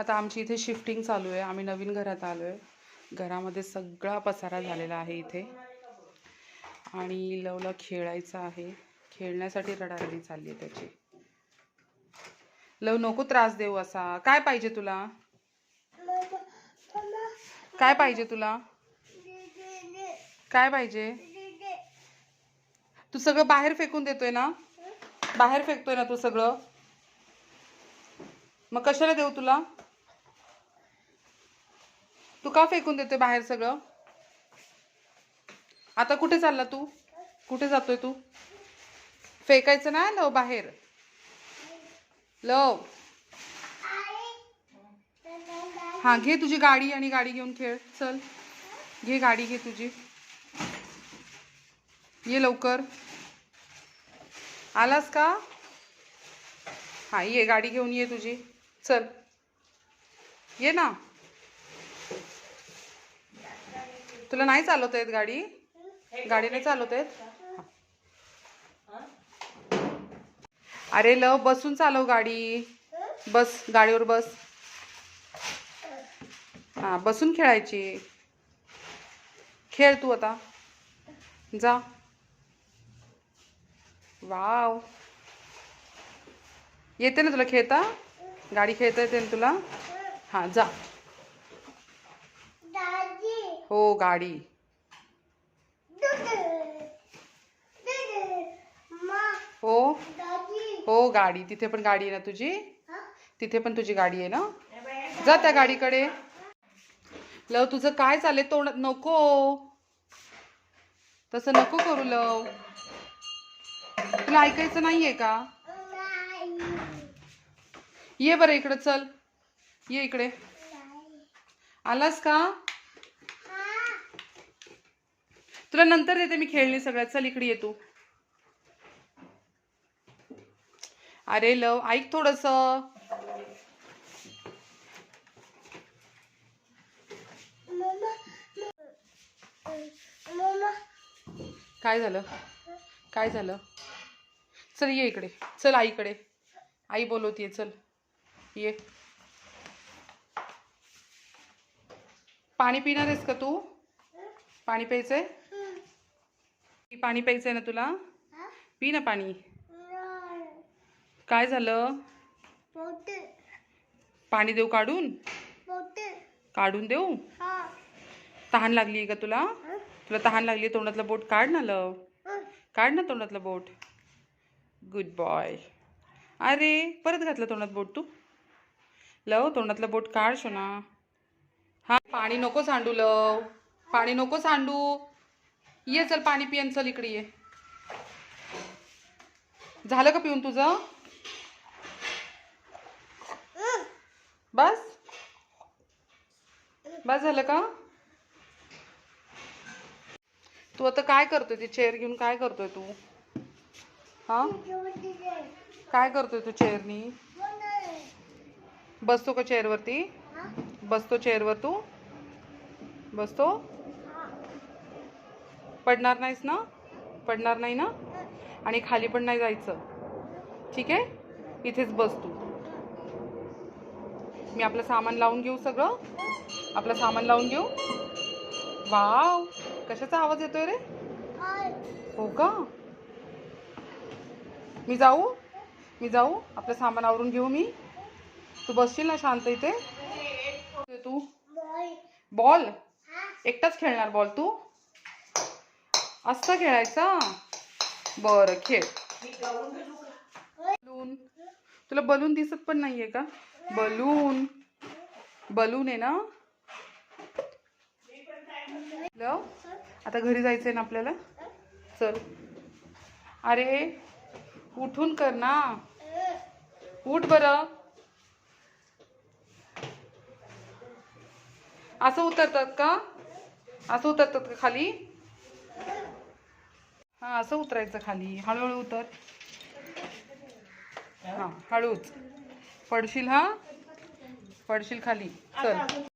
आता आमची इथे शिफ्टिंग चालू आहे. आम्ही नवीन घरात आलो आहे घरामध्ये सगळा पसारा झालेला आहे इथे. आणि लवला खेळायचं आहे. खेळण्यासाठी रडारडी चालली आहे त्याची. लव नको त्रास देऊ असा. काय पाहिजे तुला? काय पाहिजे तुला? काय पाहिजे? तू सगळं बाहेर फेकून देतोय ना? बाहेर फेकतोय ना तू सगळं? मग कशाला देऊ तुला? तू का फेकून देते बाहेर सगळं? आता कुठे चालला तू? कुठे जातोय तू? फेकायचं ना लव बाहेर. लव. हा घे तुझी गाडी आणि गाडी घेऊन खेळ. चल. घे गाडी घे तुझी. ये लवकर. आलास का? हा ये गाडी घेऊन ये तुझी. चल. ये ना. तुला नाही चालवता येत गाडी? गाडी नाही चालवता येत? अरे लव बसून चालव गाडी. बस गाडीवर बस. हा बसून खेळायची. खेळ तू आता. जा. वाव. येते ना तुला खेळता? गाडी खेळता येते ना तुला? हां जा. हो गाडी. हो? हो गाडी. तिथे पण गाडी आहे ना तुझी? तिथे पण तुझी गाडी आहे ना? जा त्या गाडीकडे. लव तुझं काय चाललंय? तोंड नको. तसं नको करू लव. तुला ऐकायचं नाहीये का? ये बरं इकडे चल. ये इकडे. आलास का? तुला नंतर देते मी खेळणी सगळ्यात. चल इकडे ये तू. अरे लव ऐक थोडस. काय झालं? काय झालं? चल ये इकडे. चल आईकडे आई बोलवतीये चल. ये. पाणी पिणार आहेस का तू? पाणी प्यायचंय? पाणी प्यायचंय ना तुला? पी ना पाणी. काय झालं? पाणी देऊ काढून? काढून देऊ? तहान लागली का तुला? तुला तहान लागली तोंडातलं बोट काढ ना लव. काढ ना तोंडातलं बोट. गुड बॉय अरे परत घातलं तोंडात बोट तू? लव तोंडातलं बोट काढ शोना हा पाणी नको सांडू लव. पाणी नको सांडू. ये चल पाणी पियन चल इकडे ये. झालं का पिऊन तुझं? बस? बस झालं का? तू आता काय करतोय? ती चेअर घेऊन काय करतोय तू? हा? काय करतोय तू चेअरनी बसतो का चेअरवरती बसतो चेअरवर तू? बसतो? पडणार नाहीस ना? पडणार नाही ना? आणि खाली पण नाही जायचं. ठीक आहे? इथेच बस तू. मी आपलं सामान लावून घेऊ सगळं. आपलं सामान लावून घेऊ. वाव! कशाचा आवाज येतोय रे? हो का? मी जाऊ? मी जाऊ? आपलं सामान आवरून घेऊ मी? तू बसशील ना शांत इथे? तू? बॉल. एकटाच खेळणार बॉल तू? असं खेळायचा? बरं खेळ. बलून. तुला बलून दिसत पण नाहीये का? बलून. बलून आहे ना? लव आता घरी जायचंय ना आपल्याला? चल. अरे उठून कर ना. उठ बरं. असं उतरतात का? असं उतरतात का खाली? हां असं उतरायचं खाली. हळूहळू उतर. हां हळूच. पडशील हा? पडशील खाली. चल.